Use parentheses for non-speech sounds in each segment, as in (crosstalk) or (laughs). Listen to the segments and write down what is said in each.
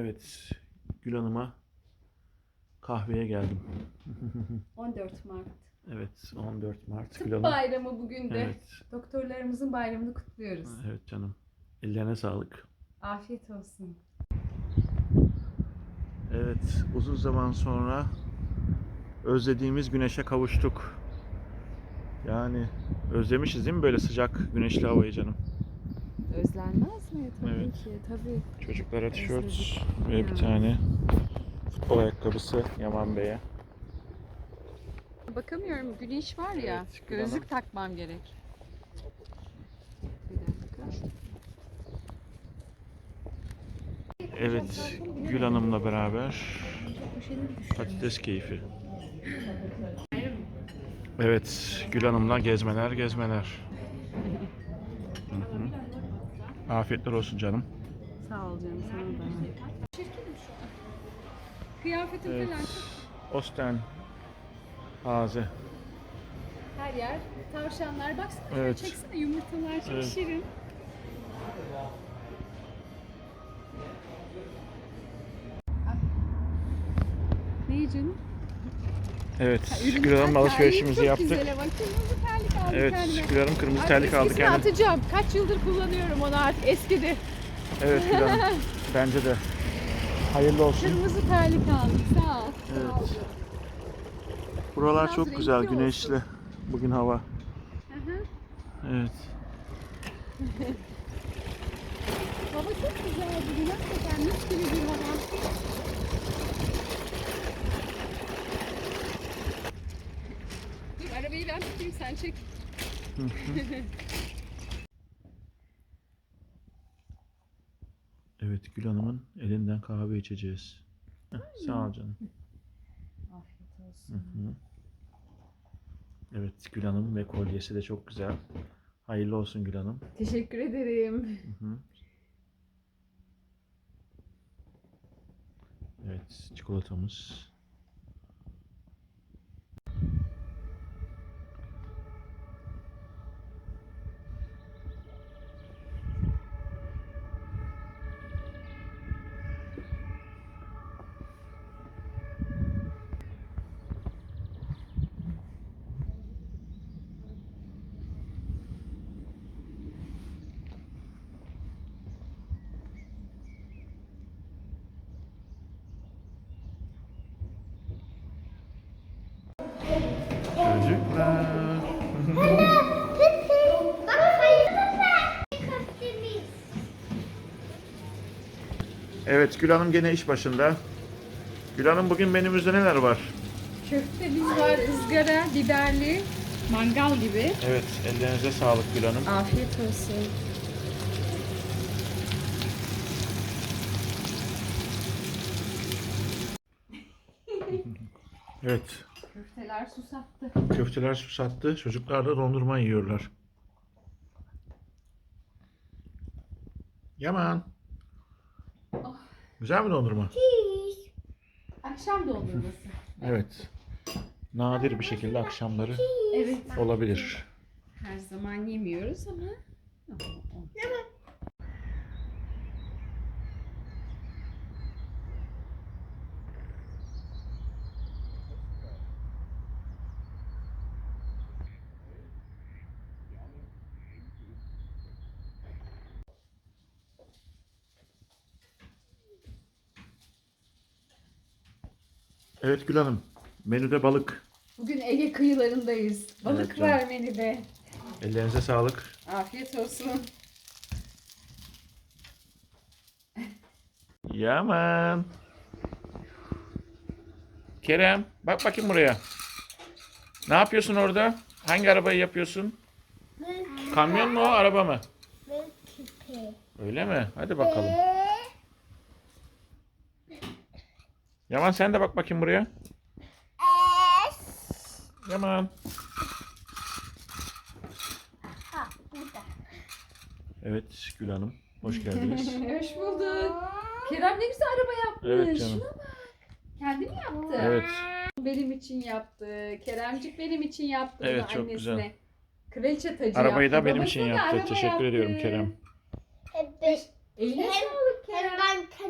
Evet, Gül Hanım'a kahveye geldim. (laughs) 14 Mart. Evet, 14 Mart Tıp Gül Hanım. bayramı bugün de. Evet, Doktorlarımızın bayramını kutluyoruz. evet canım. Ellerine sağlık. Afiyet olsun. Evet, uzun zaman sonra özlediğimiz güneşe kavuştuk. Yani özlemişiz değil mi böyle sıcak güneşli havayı canım? Özlenmez mi? Tabii Evet. ki. Tabii. Çocuklara tişört Özledik. ve bir tane futbol ayakkabısı Yaman Bey'e. Bakamıyorum. Güneş var ya. Evet, gözlük takmam gerek. Bir dakika. Evet, Gül Hanım'la beraber patates keyfi. Evet, Gül Hanım'la gezmeler gezmeler. Hı hı. Afiyetler olsun canım. Sağ ol canım sana da. Çirkinim şu an. Kıyafetim Evet. falan Osten Ağzı. her yer. Tavşanlar. Baksana Evet. çeksene yumurtalar çok Evet. şirin. Ne canım? Evet, Ha, Ha, alışverişimizi yaptık. Güzel aldım Evet, kendime. Gül Hanım kırmızı Ay, terlik aldı eskisini kendine. atacağım. Kaç yıldır kullanıyorum onu artık eskidi. Evet Gül Hanım, (laughs) bence de. Hayırlı olsun. Kırmızı terlik aldım sağ ol. Evet. Buralar Biraz çok güzel, renkli güneşli. Bugün hava. Hı hı. Evet. (laughs) Hava çok güzel bugün hakikaten mis gibi bir hava. Dur arabayı ben tutayım sen çek. (laughs) Evet, Gül Hanım'ın elinden kahve içeceğiz. Heh, sağ ol canım. Afiyet Hı olsun. hı. Evet, Gül Hanım ve kolyesi de çok güzel. Hayırlı olsun Gül Hanım. Teşekkür ederim. Hı hı. Evet, çikolatamız. Çocuklar. Bana sayılırsa köftemiz. Evet, Gül Hanım gene iş başında. Gül Hanım bugün menümüzde neler var? Köftemiz var, ızgara, biberli, mangal gibi. Evet, ellerinize sağlık Gül Hanım. Afiyet olsun. (laughs) Evet, Köfteler susattı. köfteler susattı. Çocuklar da dondurma yiyorlar. Yaman. Güzel mi dondurma? Akşam dondurması. Evet. Nadir bir şekilde akşamları Evet. olabilir. Her zaman yemiyoruz ama. Evet Gül Hanım. Menüde balık. Bugün Ege kıyılarındayız. Balık Evet canım. var menüde. Ellerinize sağlık. Afiyet olsun. Yaman. Kerem, bak bakayım buraya. Ne yapıyorsun orada? Hangi arabayı yapıyorsun? Kamyon mu o, araba mı? Öyle mi? Hadi bakalım. Yaman sen de bak bakayım buraya. Yaman. Ha, burada. Evet Gül Hanım. Hoş geldiniz. (laughs) Hoş bulduk. Kerem ne güzel araba yapmış. Evet canım. Şuna bak. Kendi mi yaptı? Evet. Benim için yaptı. Keremcik benim için yaptı. Evet, bunu çok annesine. güzel. Kraliçe tacı Arabayı yaptı. da benim için Babasına da yaptı. araba Teşekkür ediyorum yaptı. Kerem. Hep beş. Eline sağlık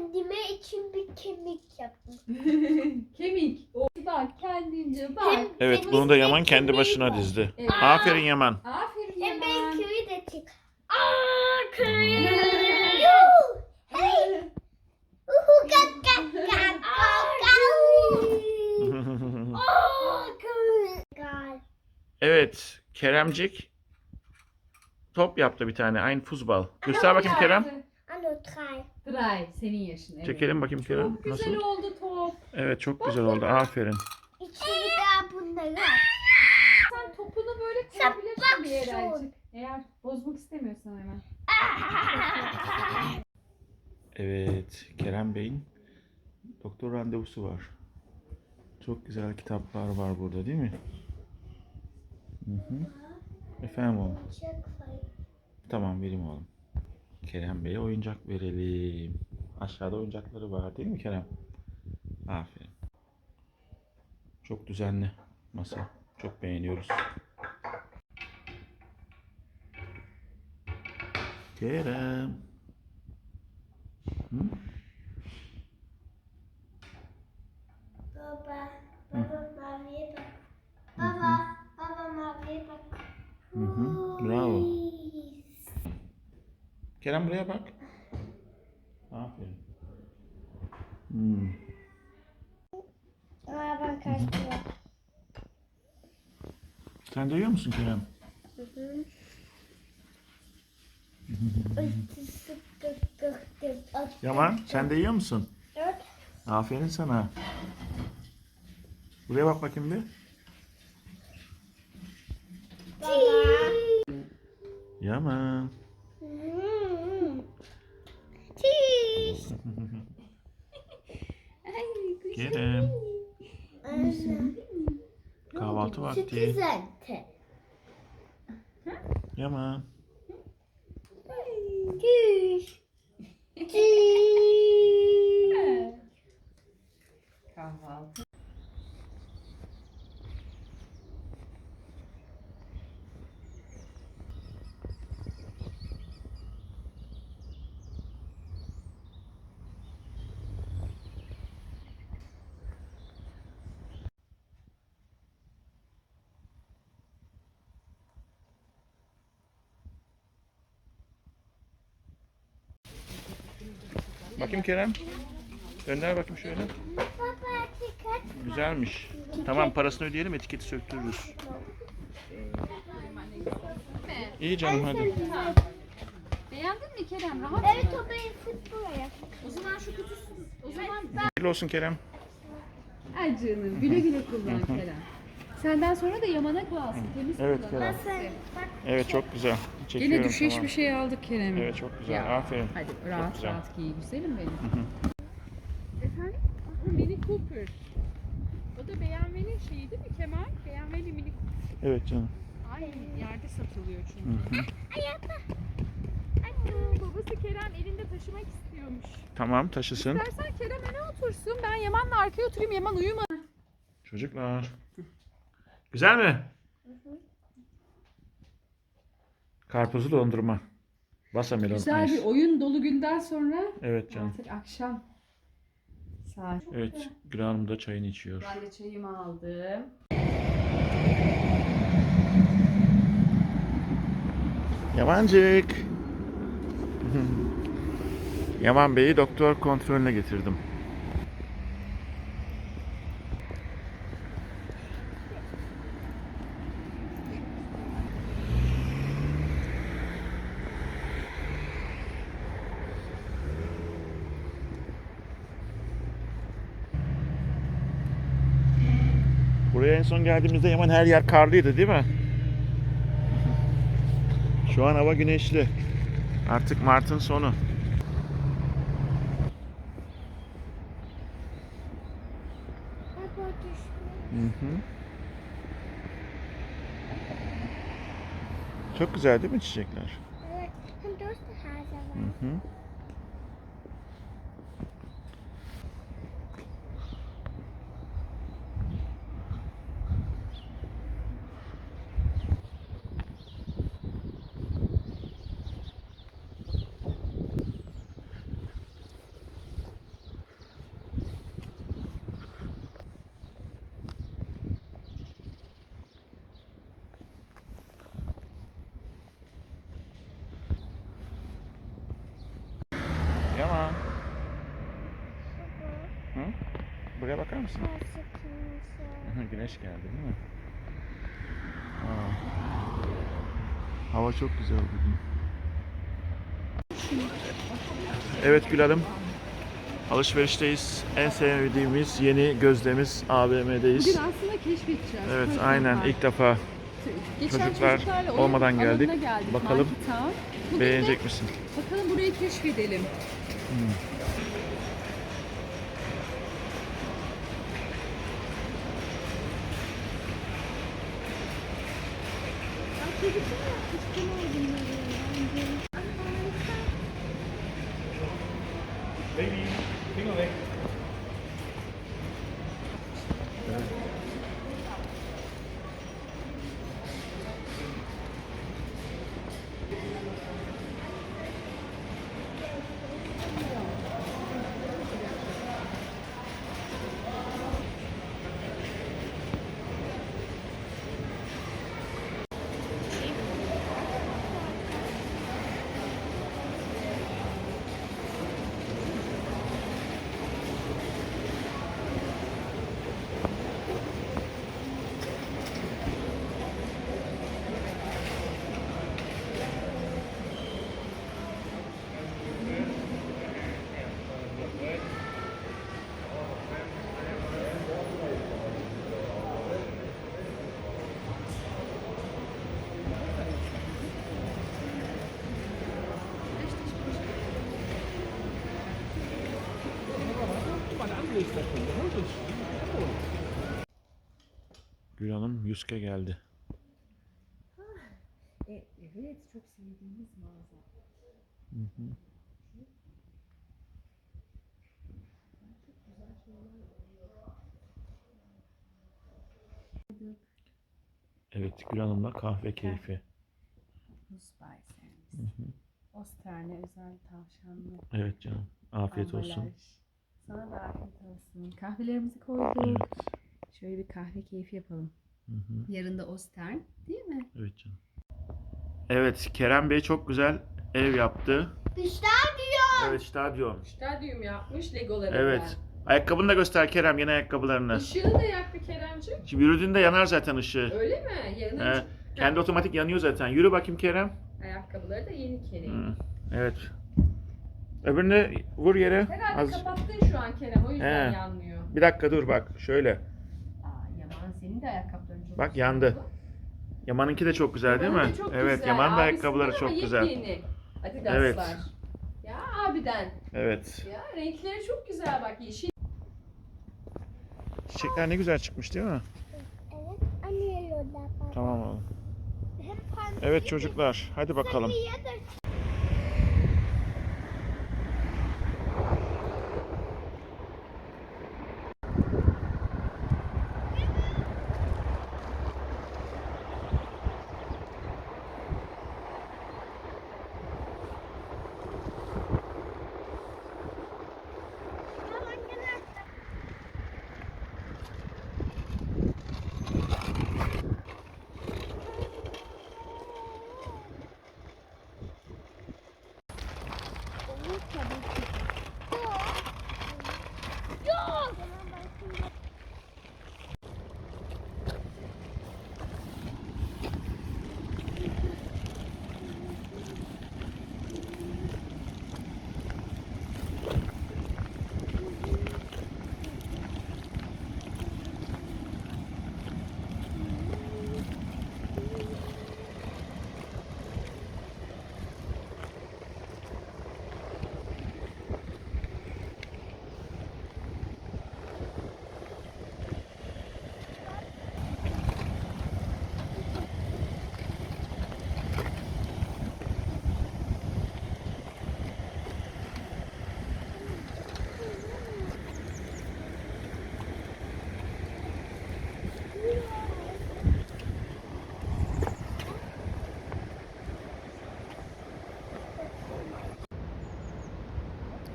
kendime için bir kemik yaptım. (laughs) Kemik. O bak kendince bak. Hem Evet bunu da Yaman kendi başına var. dizdi. Evet. Aferin Yaman. Aferin Hem ben Yaman. köyü de çık. Aaa köyü. Yuh. Uhu gak gak gak. Aa köyü. (laughs) Gal. (laughs) evet Keremcik top yaptı bir tane. Aynı futbol. Göster bakayım Kerem. Ano try. Dry senin yaşın. Evet. Çekelim bakayım Kerem. Çok güzel Nasıl? oldu top. Evet çok güzel oldu. Aferin. İçini daha bunları. Sen topunu böyle Sen koyabilirsin bir yere azıcık. Eğer bozmak istemiyorsan hemen. (laughs) Evet Kerem Bey'in doktor randevusu var. Çok güzel kitaplar var burada değil mi? Hı hı. Efendim oğlum. Çok faydalı. Tamam vereyim oğlum. Kerem Bey'e oyuncak verelim. Aşağıda oyuncakları var değil mi Kerem? Aferin. Çok düzenli masa. Çok beğeniyoruz. Kerem. Hı? Baba, baba maviye bak. Baba, baba maviye bak. Hı hı. Bravo. Kerem buraya bak. Aferin. Hmm. Aa ben kaçtım. Sen duyuyor musun Kerem? Yaman sen de yiyor musun? Evet. Aferin sana. Buraya bak bakayım bir. Baba. Yaman. Kerem. Kahvaltı vakti. Güzeldi. Yaman. Güç. Kahvaltı. Bakayım Kerem. Gönder bakayım şöyle. Güzelmiş. Tamam parasını ödeyelim etiketi söktürürüz. İyi canım hadi. Beğendin mi Kerem? Rahat Evet o benim futbola. O zaman şu kutusu. O zaman Hayırlı olsun Kerem. Ay canım güle güle kullan Kerem. Senden sonra da Yaman'a kalsın. Temiz Evet kullan. Kerem. Bak. Evet çok güzel. Çekiyorum Gene düşeş tamam. bir şey aldık Kerem. Evet çok güzel. Ya. Aferin. Hadi rahat güzel. rahat giy güzelim benim. Efendim? Aha, Mini Cooper. O da BMW'nin şeyi değil mi Kemal? BMW'li Mini Cooper. Evet canım. Ay yerde satılıyor çünkü. Ay, babası Kerem elinde taşımak istiyormuş. Tamam taşısın. İstersen Kerem öne otursun. Ben Yaman'la arkaya oturayım. Yaman uyumadı. Çocuklar. Güzel mi? Karpuzlu dondurma. Watermelon Güzel ice. bir oyun dolu günden sonra Evet canım. artık akşam saat. Evet. Gül Hanım da çayını içiyor. Ben de çayımı aldım. Yamancık. (laughs) Yaman Bey'i doktor kontrolüne getirdim. En son geldiğimizde Yaman her yer karlıydı değil mi? Şu an hava güneşli. Artık Mart'ın sonu. Hı hı. Çok güzel değil mi çiçekler? Evet. Hem da her zaman. Hı hı. Misin? Aha, Güneş geldi değil mi? Aa. Hava çok güzel bugün. Evet Gül Hanım. Alışverişteyiz. En sevdiğimiz yeni gözlemiz AVM'deyiz. Bugün aslında keşfedeceğiz. Evet Çocuklar. aynen ilk defa Geçen çocuklar olmadan geldik. geldik. Bakalım. Bugün beğenecek misin? bakalım burayı keşfedelim. Ay, 100k geldi. Ah, e, evet çok sevdiğimiz mağaza. Hı hı. Evet Gül Hanım'la kahve keyfi. Rus. Osterne özel tavşanlı. Evet canım. Afiyet ambalaj. olsun. Sana da afiyet olsun. Kahvelerimizi koyduk. Evet. Şöyle bir kahve keyfi yapalım. Hı hı. Yarın da Ostern değil mi? Evet canım. Evet Kerem Bey çok güzel ev yaptı. Stadyum. Evet stadyum. Stadyum yapmış Legoları. Evet. Ayakkabını da göster Kerem yeni ayakkabılarını. Işığını da yaktı Keremciğim. Şimdi yürüdüğünde yanar zaten ışığı. Öyle mi? Yanına He, kendi otomatik yanıyor zaten. Yürü bakayım Kerem. Ayakkabıları da yeni Kerem. Hı, Evet. Öbürünü vur yere. Herhalde Az. kapattın şu an Kerem o yüzden He. yanmıyor. Bir dakika dur bak. Şöyle. Aa Yaman senin de ayakkabıların çok Bak, yandı. Yaman'ınki de çok güzel değil Yaman'ın mi? da çok Evet, güzel. Yaman'ın da ayakkabıları ama çok güzel. yepyeni. Adidas'lar. Evet. Ya abiden. Evet. Ya renkleri çok güzel bak yeşil. Çiçekler ne güzel çıkmış değil mi? Evet. Anne yolda bak. Tamam oğlum. Hem Evet çocuklar, hadi bakalım. Ya da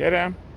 Kerem. Yaman.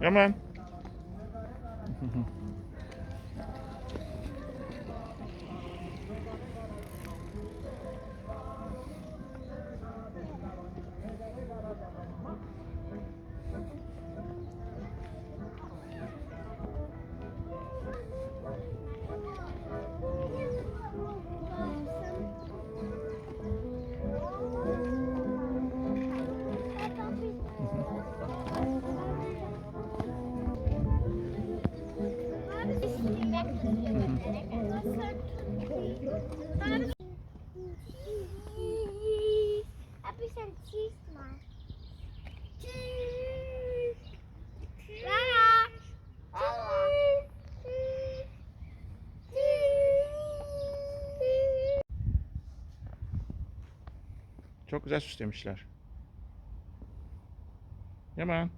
Heb Çok güzel süslemişler. Yaman.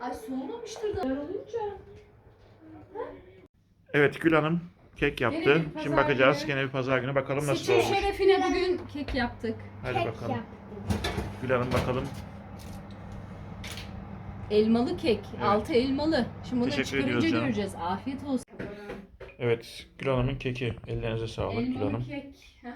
Ay soğumamıştır da. Evet Gül Hanım kek yaptı. Şimdi bakacağız günü. gene bir pazar günü bakalım nasıl Seçim olmuş. şerefine bugün kek yaptık. Hadi bakalım. Gül Hanım bakalım. Elmalı kek. Evet. Altı elmalı. Şimdi bunu Teşekkür çıkarınca canım. göreceğiz. Afiyet olsun. Evet Gül Hanım'ın keki. Ellerinize sağlık Gül Elmalı Hanım. kek. Hı.